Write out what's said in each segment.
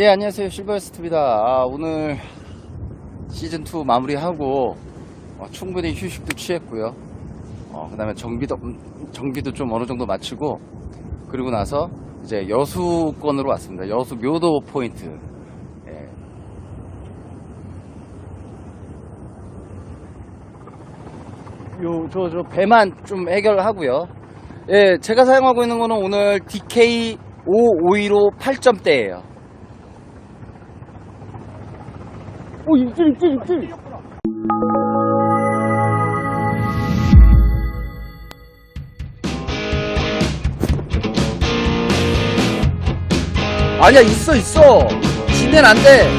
예, 안녕하세요. 실버스트입니다. 아, 오늘 시즌2 마무리하고 어, 충분히 휴식도 취했고요. 어, 그 다음에 정비도, 음, 정비도 좀 어느 정도 마치고, 그리고 나서 이제 여수권으로 왔습니다. 여수 묘도 포인트. 예. 요, 저, 저, 배만 좀 해결하고요. 예, 제가 사용하고 있는 거는 오늘 DK551호 8점대예요 오, 입질, 입질, 입질. 아니야, 있어, 있어. 지면 안 돼.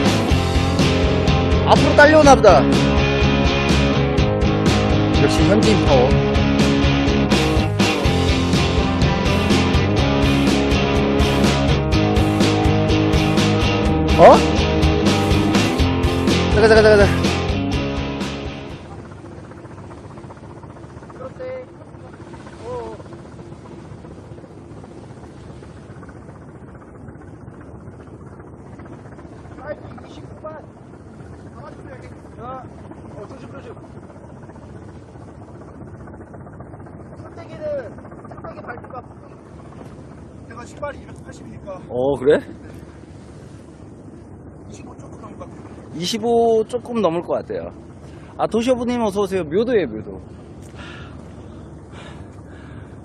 앞으로 딸려오나 보다. 역시 현지인 파워. 어? 잠깐, 잠깐, 잠깐, 잠깐. 내가 신발이 280이니까 어, 그래? 25 조금 넘은 것 같아. 25 조금 넘을 것 같아요. 아, 도시어부님 어서오세요. 묘도예요, 묘도.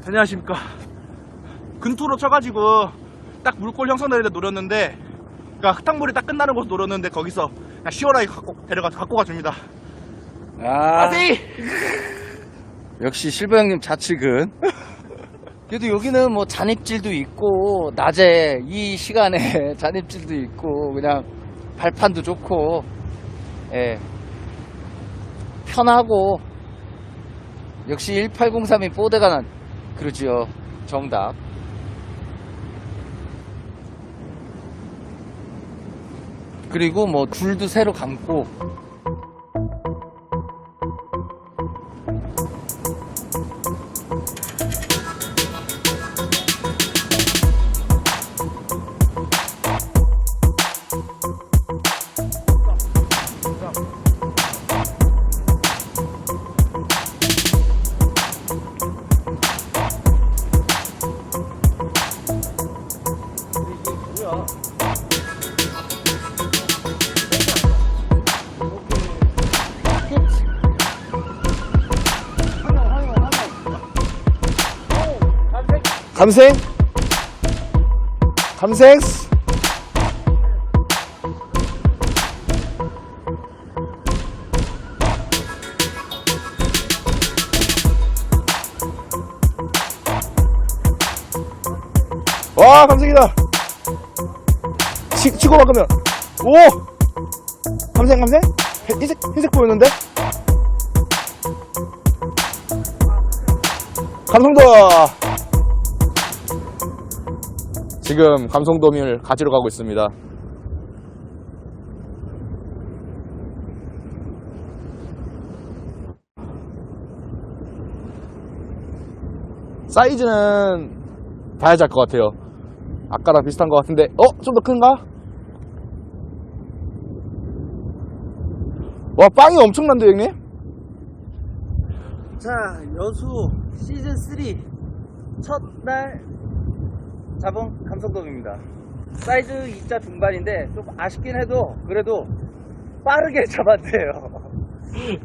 안녕하십니까. 근투로 쳐가지고 딱 물골 형성되는데 노렸는데, 그러니까 흙탕물이 딱 끝나는 곳 노렸는데 거기서 그냥 시원하게 갖고 데려가서 갖고 가줍니다. 아, 아세이! 역시 실버 형님 좌측은. 그래도 여기는 뭐 잔입질도 있고, 낮에 이 시간에 잔입질도 있고, 그냥 발판도 좋고, 예. 편하고, 역시 1803이 뽀대가 난, 그러지요. 정답. 그리고 뭐 줄도 새로 감고, 감생? 감생? 와, 감생이다! 치, 치고 막으면, 오! 감생, 감생? 흰- 흰색, 흰색 보였는데? 감성도! 지금 감성도민을 가지러 가고 있습니다. 사이즈는 봐야지 알것 같아요. 아까랑 비슷한 것 같은데, 어? 좀 더 큰가? 와, 빵이 엄청난데, 형님? 자, 여수 시즌 3 첫날 자봉 감성돔입니다. 사이즈 2자 중반인데 좀 아쉽긴 해도 그래도 빠르게 잡았대요.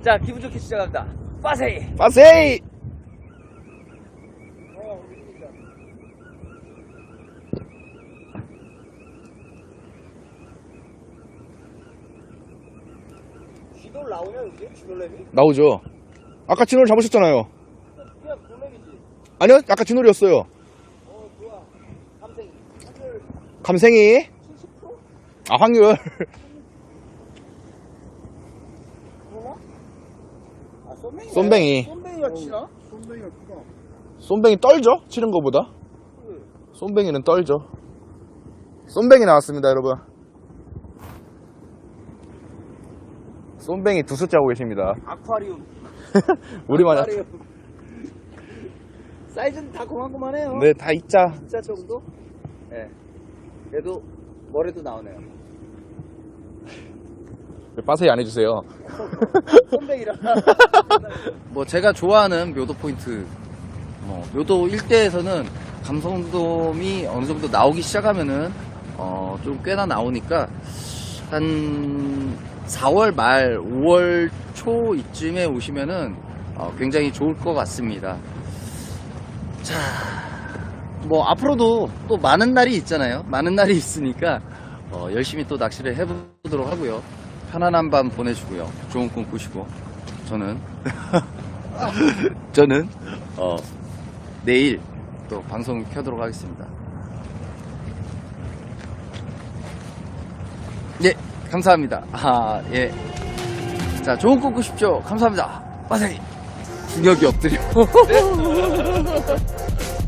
자, 기분 좋게 시작합니다. 빠세이! 빠세이! 쥐돌 나오냐, 여기? 쥐돌레미? 나오죠. 아까 진호를 잡으셨잖아요. 그냥 돌레미지. 아니요, 아까 진호리였어요. 어, 좋아. 감생이. 한글 감생이. 70%? 아, 확률. 아, 쏨뱅이. 쏨뱅이. 쏨뱅이가 치나? 쏨뱅이가 크다. 쏨뱅이 떨죠? 치는 거보다. 쏨뱅이는 떨죠. 쏨뱅이 나왔습니다, 여러분. 쏨뱅이 두 숫자 하고 계십니다. 아쿠아리움. 우리만, 아쿠아리움. 사이즈는 다 고만고만해요. 네, 다 있자. 진짜 정도? 예. 얘도 머리도 나오네요. 왜 빠세이 안 해주세요? 뭐 제가 좋아하는 묘도 포인트 뭐 묘도 일대에서는 감성돔이 어느 정도 나오기 시작하면은 어, 좀 꽤나 나오니까 한 4월 말 5월 초 이쯤에 오시면은 어, 굉장히 좋을 것 같습니다. 자, 뭐 앞으로도 또 많은 날이 있잖아요. 많은 날이 있으니까 어, 열심히 또 낚시를 해보도록 하고요. 편안한 밤 보내시고요. 좋은 꿈 꾸시고 저는 저는 어, 내일 또 방송 켜도록 하겠습니다. 예, 감사합니다. 아, 예. 자, 좋은 꿈 꾸십시오. 감사합니다. 빠세이. 중력이 엎드려.